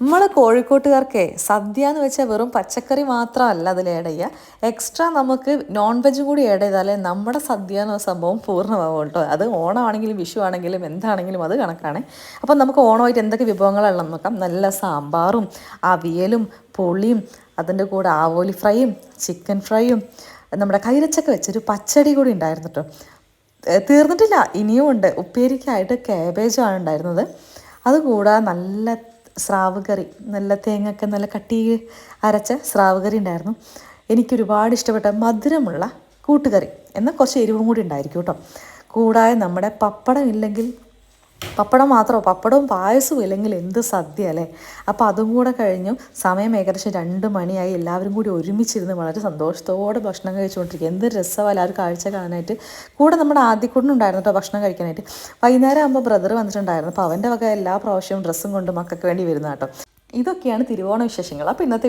നമ്മൾ കോഴിക്കോട്ടുകാർക്ക് സദ്യ എന്ന് വെച്ചാൽ വെറും പച്ചക്കറി മാത്രമല്ല അതിൽ ആഡ് ചെയ്യുക എക്സ്ട്രാ നമുക്ക് നോൺ വെജ് കൂടി ആഡ് ചെയ്താലേ നമ്മുടെ സദ്യ എന്ന സംഭവം പൂർണമാവും കേട്ടോ. അത് ഓണമാണെങ്കിലും വിഷു ആണെങ്കിലും എന്താണെങ്കിലും അത് കണക്കാണ്. അപ്പം നമുക്ക് ഓണമായിട്ട് എന്തൊക്കെ വിഭവങ്ങളുള്ളതെന്ന് നോക്കാം. നല്ല സാമ്പാറും അവിയലും പുളിയും അതിന്റെ കൂടെ ആവോലി ഫ്രൈയും ചിക്കൻ ഫ്രൈയും നമ്മുടെ കൈരച്ചക്ക വെച്ചൊരു പച്ചടി കൂടി ഉണ്ടായിരുന്നു കേട്ടോ. തീർന്നിട്ടില്ല. ഇനിയും ഉണ്ട്. ഉപ്പേരിക്കായിട്ട് കാബേജാണ് ഉണ്ടായിരുന്നത്. അതുകൂടാതെ നല്ല സ്രാവ് കറി. നല്ല തേങ്ങയൊക്കെ നല്ല കട്ടി അരച്ച സ്രാവ് കറി ഉണ്ടായിരുന്നു. എനിക്കൊരുപാട് ഇഷ്ടപ്പെട്ട മധുരമുള്ള കൂട്ടുകറി. എന്നാൽ കുറച്ച് എരിവും കൂടി ഉണ്ടായിരിക്കും കേട്ടോ. കൂടാതെ നമ്മുടെ പപ്പടം ഇല്ലെങ്കിൽ പപ്പടം മാത്രമോ പപ്പടവും പായസവും ഇല്ലെങ്കിൽ എന്ത് സദ്യ അല്ലേ? അപ്പോൾ അതും കൂടെ കഴിഞ്ഞു സമയം ഏകദേശം രണ്ട് മണിയായി. എല്ലാവരും കൂടി ഒരുമിച്ചിരുന്ന് വളരെ സന്തോഷത്തോടെ ഭക്ഷണം കഴിച്ചുകൊണ്ടിരിക്കുക. എന്ത് രസമാണ് എല്ലാവരും കാഴ്ച കാണാനായിട്ട്. കൂടെ നമ്മുടെ ആദ്യക്കൂടിനുണ്ടായിരുന്നു കേട്ടോ ഭക്ഷണം കഴിക്കാനായിട്ട്. വൈകുന്നേരം ആകുമ്പോൾ ബ്രദർ വന്നിട്ടുണ്ടായിരുന്നു. അപ്പോൾ അവന്റെ വക എല്ലാ പ്രാവശ്യവും ഡ്രസ്സും കൊണ്ട് മക്കൾക്ക് വേണ്ടി വരുന്ന കേട്ടോ ഇതൊക്കെയാണ് തിരുവോണ വിശേഷങ്ങൾ. അപ്പോൾ ഇന്നത്തെ